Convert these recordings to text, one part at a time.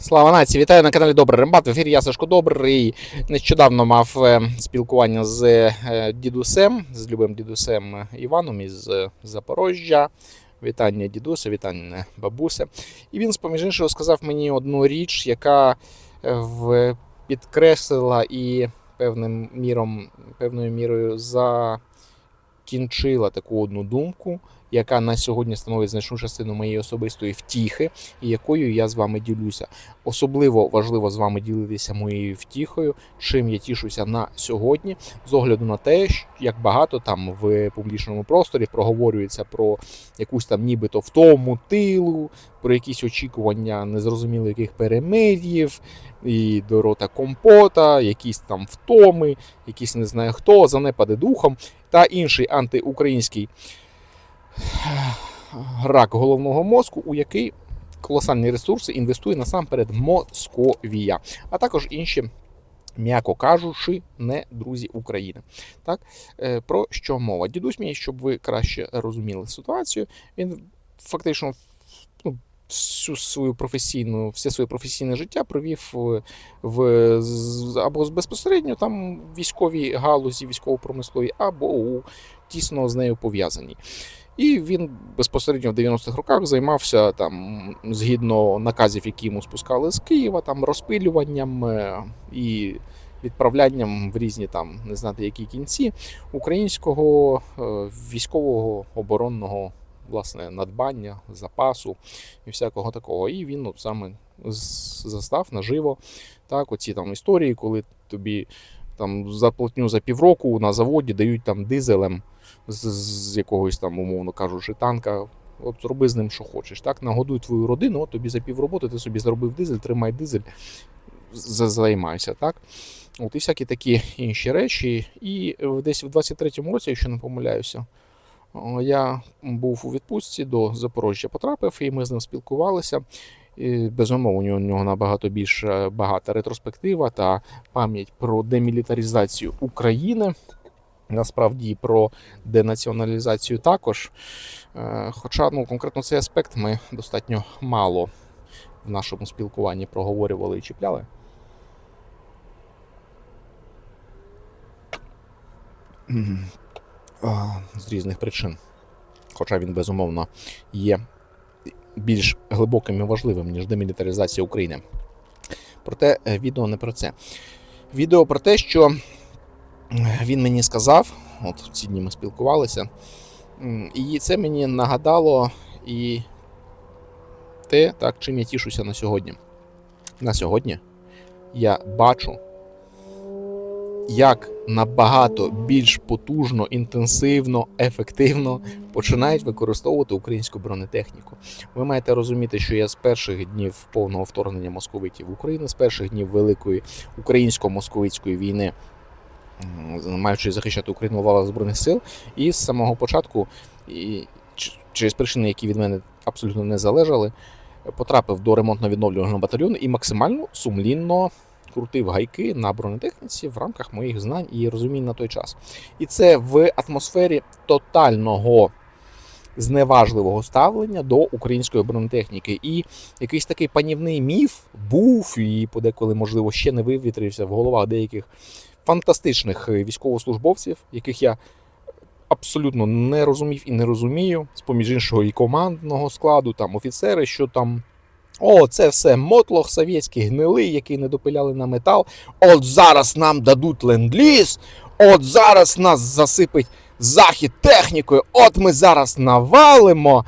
Слава нації, вітаю на каналі Добрий Рембат. В ефірі я Сашко Добрий. Нещодавно мав е, спілкування з е, дідусем, з любим дідусем Іваном із е, Запорожжя. Вітання дідусе, вітання бабусе. І він, поміж іншого, сказав мені одну річ, яка в- підкреслила і певним міром, певною мірою закінчила таку одну думку, яка на сьогодні становить значну частину моєї особистої втіхи і якою я з вами ділюся. Особливо важливо з вами ділитися моєю втіхою, чим я тішуся на сьогодні, з огляду на те, як багато там в публічному просторі проговорюється про якусь там нібито втому тилу, про якісь очікування незрозуміло яких перемир'їв, і до компота, якісь там втоми, якісь не знаю хто, занепади духом та інший антиукраїнський рак головного мозку, у який колосальні ресурси інвестує насамперед Московія, а також інші. М'яко кажучи, не друзі України. Так Е, про що мова? Дідусь мій, щоб ви краще розуміли ситуацію. Він фактично ну, всю свою професійну, все своє професійне життя провів в, в або безпосередньо там військовій галузі, військово-промисловій, або у тісно з нею пов'язаній. І він безпосередньо в 90-х роках займався там згідно наказів, які йому спускали з Києва, там розпилюванням і відправлянням в різні там не знати які кінці українського е, військового оборонного власне надбання, запасу і всякого такого. І він от саме застав наживо так, оці там історії, коли тобі там заплатню за півроку на заводі дають там дизелем з, з якогось там, умовно кажучи, танка. От зроби з ним, що хочеш. Так, нагодуй твою родину, от тобі за півроботи, ти собі зробив дизель, тримай дизель, займайся. Так? От і всякі такі інші речі. І десь в 23-му році, якщо не помиляюся, я був у відпустці до Запоріжжя потрапив, і ми з ним спілкувалися. Безумовно, у нього, набагато більш багата ретроспектива та пам'ять про демілітаризацію України. Насправді про денаціоналізацію також. Е, Хоча ну, конкретно цей аспект ми достатньо мало в нашому спілкуванні проговорювали і чіпляли. З різних причин. Хоча він, безумовно, є більш глибоким і важливим, ніж демілітаризація України. Проте е, відео не про це. Відео про те, що він мені сказав, от в ці дні ми спілкувалися, і це мені нагадало і те, так, чим я тішуся на сьогодні. На сьогодні я бачу, як набагато більш потужно, інтенсивно, ефективно починають використовувати українську бронетехніку. Ви маєте розуміти, що я з перших днів повного вторгнення московитів в Україну, з перших днів великої українсько-московицької війни, маючи захищати Україну в лавах збройних сил, і з самого початку, і через причини, які від мене абсолютно не залежали, потрапив до ремонтно-відновлювального батальйону і максимально сумлінно крутив гайки на бронетехніці в рамках моїх знань і розумінь на той час. І це в атмосфері тотального зневажливого ставлення до української бронетехніки. І якийсь такий панівний міф був, і подеколи, можливо, ще не вивітрився в головах деяких фантастичних військовослужбовців, яких я абсолютно не розумів і не розумію, з поміж іншого і командного складу, там офіцери, що там. О, це все мотлох совєтський гнилий, який не допиляли на метал. От зараз нам дадуть ленд-ліз, от зараз нас засипить захід технікою, от ми зараз навалимо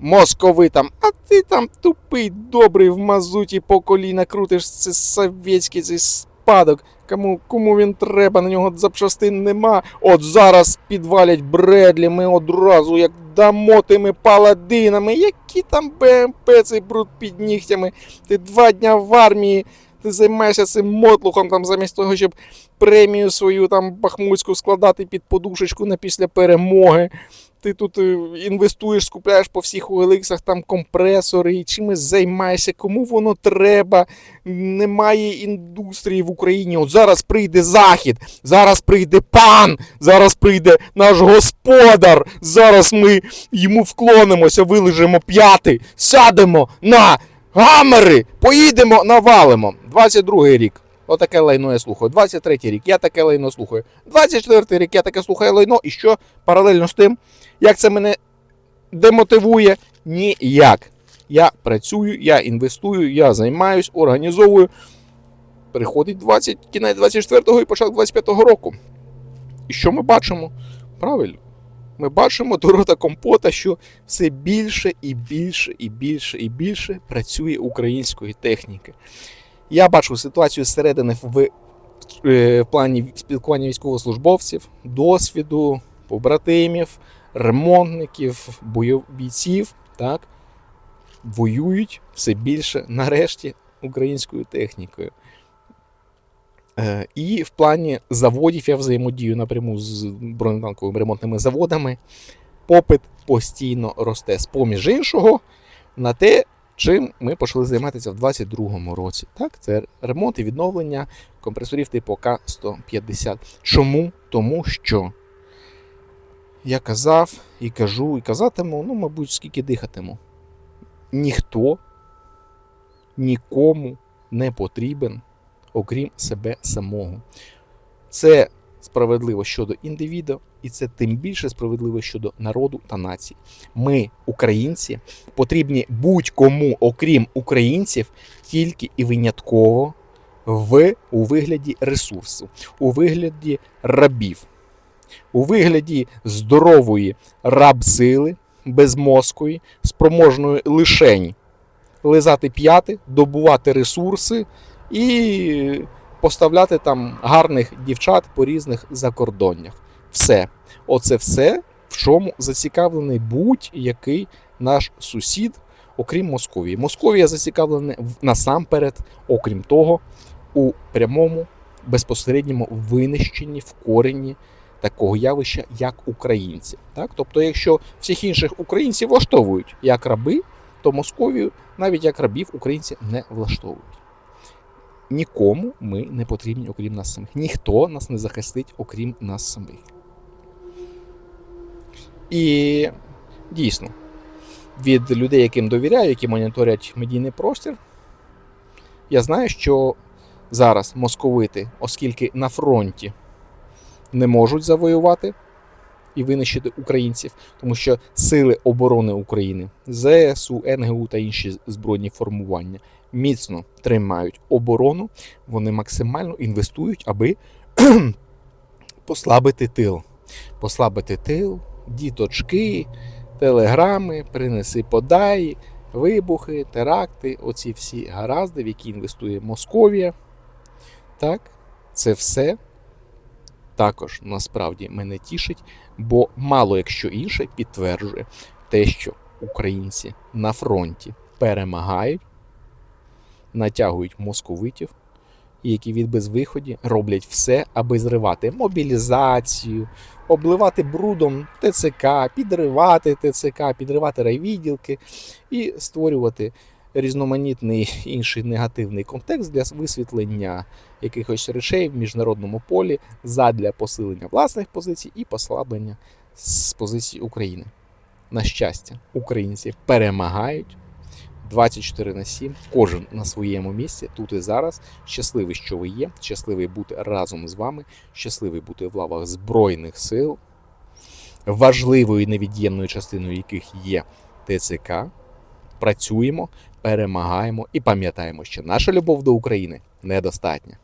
московитам, а ти там тупий, добрий в мазуті по коліна крутиш це совєтський цей спадок. Кому, кому він треба, на нього запчастин нема. От зараз підвалять Бредлі, ми одразу як дамо тими паладинами. Які там БМП цей бруд під нігтями. Ти два дня в армії, ти займаєшся цим мотлухом там замість того, щоб премію свою там бахмутську складати під подушечку на після перемоги. Ти тут е, інвестуєш, скупляєш по всіх OLX там компресори, і чимось займаєшся, кому воно треба. Немає індустрії в Україні. От зараз прийде захід, зараз прийде пан, зараз прийде наш господар. Зараз ми йому вклонимося, вилежимо п'яти, сядемо на Гамери! Поїдемо, навалимо. 22-й рік. Отаке лайно я слухаю. 23-й рік, я таке лайно слухаю. 24-й рік я таке слухаю лайно. І що паралельно з тим, як це мене демотивує? Ніяк. Я працюю, я інвестую, я займаюсь, організовую. Приходить 20, кінець 24-го і початок 25-го року. І що ми бачимо? Правильно. Ми бачимо до рота компота, що все більше і більше і більше і більше працює української техніки. Я бачу ситуацію зсередини в, е, в плані спілкування військовослужбовців, досвіду, побратимів, ремонтників, бойов- бійців. Так, воюють все більше нарешті українською технікою. Е, І в плані заводів я взаємодію напряму з бронетанковими ремонтними заводами. Попит постійно росте. З поміж іншого на те, чим ми почали займатися в 2022 році. Так, це ремонт і відновлення компресорів типу К-150. Чому? Тому що я казав і кажу, і казатиму, ну, мабуть, скільки дихатиму. Ніхто нікому не потрібен окрім себе самого. Це справедливо щодо індивіду, і це тим більше справедливо щодо народу та нації. Ми, українці, потрібні будь-кому, окрім українців, тільки і винятково в у вигляді ресурсу, у вигляді рабів, у вигляді здорової рабсили, безмозкої, спроможної лишень лизати п'яти, добувати ресурси і поставляти там гарних дівчат по різних закордоннях. Все. Оце все, в чому зацікавлений будь-який наш сусід, окрім Московії. Московія зацікавлена насамперед, окрім того, у прямому безпосередньому винищенні в корені такого явища, як українці. Так? Тобто, якщо всіх інших українців влаштовують як раби, то Московію навіть як рабів українці не влаштовують. Нікому ми не потрібні, окрім нас самих. Ніхто нас не захистить, окрім нас самих. І дійсно, від людей, яким довіряю, які моніторять медійний простір, я знаю, що зараз московити, оскільки на фронті не можуть завоювати і винищити українців, тому що сили оборони України, ЗСУ, НГУ та інші збройні формування міцно тримають оборону, вони максимально інвестують, аби послабити тил. Послабити тил, діточки, телеграми, принеси подай, вибухи, теракти, оці всі гаразди, в які інвестує Московія. Так, це все також насправді мене тішить, бо мало якщо інше підтверджує те, що українці на фронті перемагають, натягують московитів, які від безвиході роблять все, аби зривати мобілізацію, обливати брудом ТЦК, підривати ТЦК, підривати райвідділки і створювати різноманітний інший негативний контекст для висвітлення якихось речей в міжнародному полі задля посилення власних позицій і послаблення з позицій України. На щастя, українці перемагають 24 на 7, кожен на своєму місці, тут і зараз. Щасливий, що ви є, щасливий бути разом з вами, щасливий бути в лавах Збройних сил, важливою і невід'ємною частиною яких є ТЦК. Працюємо, перемагаємо і пам'ятаємо, що наша любов до України недостатня.